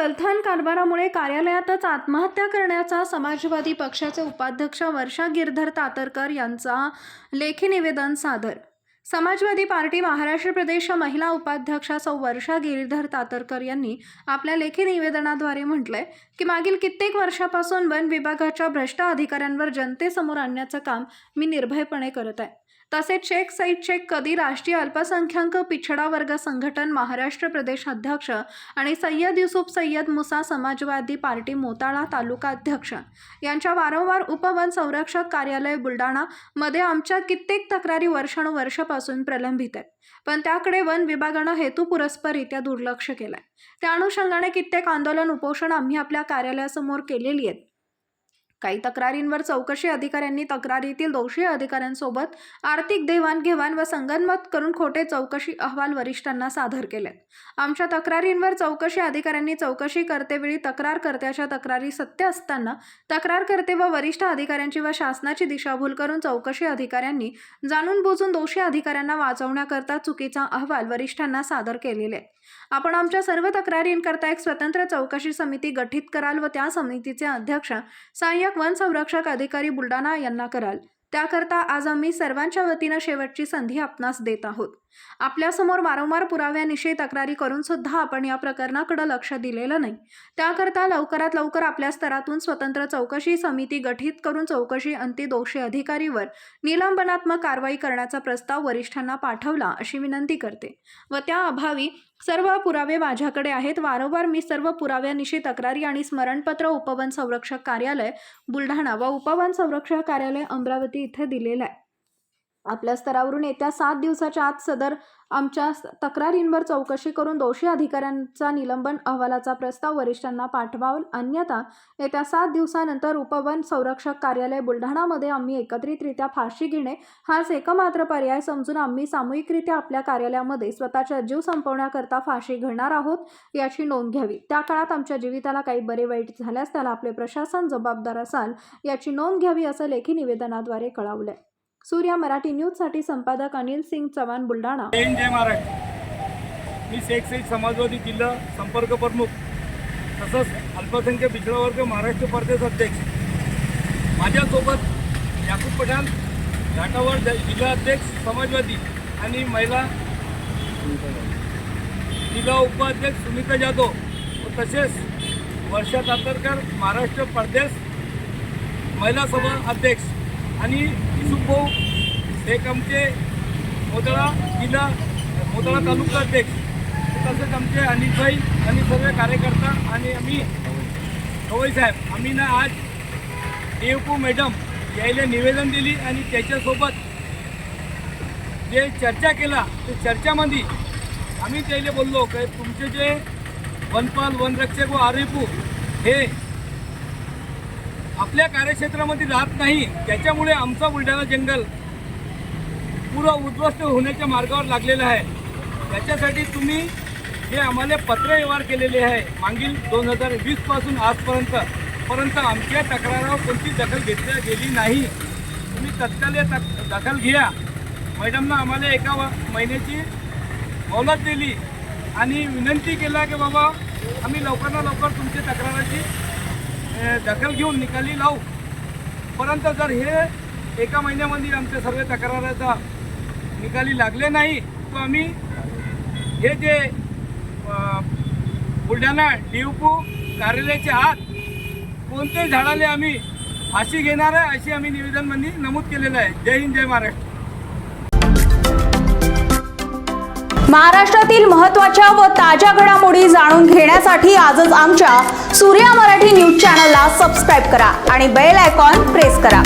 गलथान कारभारामुळे कार्यालयातच आत्महत्या करण्याचा समाजवादी पक्षाचे उपाध्यक्ष वर्षा गिरधर तातरकर यांचा लेखी निवेदन सादर. समाजवादी पार्टी महाराष्ट्र प्रदेश महिला उपाध्यक्षा सौ वर्षा गिरीधर तातरकर यांनी आपल्या लेखी निवेदनाद्वारे म्हटलंय की मागील कित्येक वर्षापासून वन विभागाच्या भ्रष्ट अधिकाऱ्यांवर जनतेसमोर आणण्याचं काम मी निर्भयपणे करत आहे. तसेच शेख सईद शेख कदी राष्ट्रीय अल्पसंख्याक पिछडा वर्ग संघटन महाराष्ट्र प्रदेश अध्यक्ष आणि सय्यद युसुफ सय्यद मुसा समाजवादी पार्टी मोताळा तालुका अध्यक्ष यांच्या वारंवार उपवन संरक्षक कार्यालय बुलडाणा मध्ये आमच्या कित्येक तक्रारी वर्षानुवर्षापासून प्रलंबित आहेत. पण त्याकडे वन विभागानं हेतुपुरस्पररित्या दुर्लक्ष केलंय. त्या अनुषंगाने कित्येक आंदोलन उपोषण आम्ही आपल्या कार्यालयासमोर केलेली आहेत. काही तक्रारींवर चौकशी अधिकाऱ्यांनी तक्रारीतील दोषी अधिकाऱ्यांसोबत आर्थिक देवाणघेवाण व संगनमत करून खोटे चौकशी अहवाल वरिष्ठांना सादर केलेत. आमच्या तक्रारींवर चौकशी अधिकाऱ्यांनी चौकशी करतेवेळी तक्रारकर्त्याच्या तक्रारी सत्य असताना तक्रारकर्ते व वरिष्ठ अधिकाऱ्यांची व शासनाची दिशाभूल करून चौकशी अधिकाऱ्यांनी जाणून बुजून दोषी अधिकाऱ्यांना वाचवण्याकरता चुकीचा अहवाल वरिष्ठांना सादर केलेले. आपण आमच्या सर्व तक्रारींकरता एक स्वतंत्र चौकशी समिती गठीत कराल व त्या समितीचे अध्यक्ष सहाय्यक वन संरक्षक अधिकारी बुलढाणा यांना कराल. त्याकरता आज आम्ही सर्वांच्या वतीनं शेवटची संधी आपणास देत आहोत. आपल्यासमोर वारंवार पुराव्यानिशी तक्रारी करून सुद्धा आपण या प्रकरणाकडे लक्ष दिलेलं नाही. त्याकरता लवकरात लवकर आपल्या स्तरातून स्वतंत्र चौकशी समिती गठीत करून चौकशी अंती दोषी अधिकारीवर निलंबनात्मक कारवाई करण्याचा प्रस्ताव वरिष्ठांना पाठवला अशी विनंती करते. व त्या अभावी सर्व पुरावे माझ्याकडे आहेत. वारंवार मी सर्व पुराव्यानिशी तक्रारी आणि स्मरणपत्र उपवन संरक्षक कार्यालय बुलढाणा व उपवन संरक्षक कार्यालय अमरावती इथे दिलेलं आहे. आपल्या स्तरावरून येत्या सात दिवसाच्या आत सदर आमच्या तक्रारींवर चौकशी करून दोषी अधिकाऱ्यांचा निलंबन अहवालाचा प्रस्ताव वरिष्ठांना पाठवाल अन्यथा येत्या सात दिवसानंतर उपवन संरक्षक कार्यालय बुलढाणामध्ये आम्ही एकत्रितरित्या फाशी घेणे हाच एकमात्र पर्याय समजून आम्ही सामूहिकरित्या आपल्या कार्यालयामध्ये स्वतःचा जीव संपवण्याकरता फाशी घेणार आहोत याची नोंद घ्यावी. त्या काळात आमच्या जीविताला काही बरे वाईट झाल्यास त्याला आपले प्रशासन जबाबदार असाल याची नोंद घ्यावी असं लेखी निवेदनाद्वारे कळवलंय. सूर्या मराठी न्यूजसाठी संपादक अनिल सिंग चव्हाण बुलढाणा. जय महाराष्ट्र. मी शेख सईद समाजवादी जिल्हा संपर्क प्रमुख तसंच अल्पसंख्याक पिछडा वर्ग महाराष्ट्र प्रदेश अध्यक्ष. माझ्यासोबत याकूब पठाण घाटावर जिल्हा अध्यक्ष समाजवादी आणि महिला जिल्हा उपाध्यक्ष सुमिता जाधव व तसेच वर्षा तातरकर महाराष्ट्र प्रदेश महिला सभा अध्यक्ष. आणि युसुफ भाऊ एक आमचे मोदळा जिल्हा मोदळा तालुका अध्यक्ष. तसंच आमचे अनिलभाई आणि सर्व कार्यकर्ता आणि आम्ही गवई साहेब. आम्ही ना आज देवपू मॅडम यायला निवेदन दिली आणि त्याच्यासोबत जे चर्चा केला ते चर्चामध्ये आम्ही त्याला बोललो की तुमचे जे वनपाल वनरक्षक व आरेपू हे आपल्या कार्यक्षेत्रामध्ये राहत नाही त्याच्यामुळे आमचा बुलढाणा जंगल पूर्ण उद्ध्वस्त होण्याच्या मार्गावर लागलेला आहे. त्याच्यासाठी तुम्ही जे आम्हाला पत्र व्यवहार केलेले आहे मागील दोन हजार वीसपासून आजपर्यंत. परंतु आमच्या तक्रारावर कोणती दखल घेतली गेली नाही. तुम्ही तत्काल या तक दखल घ्या. मॅडमनं आम्हाला एका महिन्याची मोहलत दिली आणि विनंती केला की बाबा आम्ही लवकरात लवकर तुमच्या तक्राराची दखल घेऊन निकाली लावू. परंतु जर हे एका महिन्यामध्ये आमच्या सर्व तक्राराचा निकाली लागले नाही तर आम्ही हे जे बुलढाणा डिवपू कार्यालयाच्या आत कोणत्याही झाडाले आम्ही फाशी घेणार आहे अशी आम्ही निवेदनमध्ये नमूद केलेलं आहे. जय हिंद जय महाराष्ट्र. महाराष्ट्रातील महत्त्वाच्या व ताज्या घडामोडी जाणून घेण्यासाठी आजच आमच्या सूर्या मराठी न्यूज चॅनलला सबस्क्राईब करा आणि बेल आयकॉन प्रेस करा.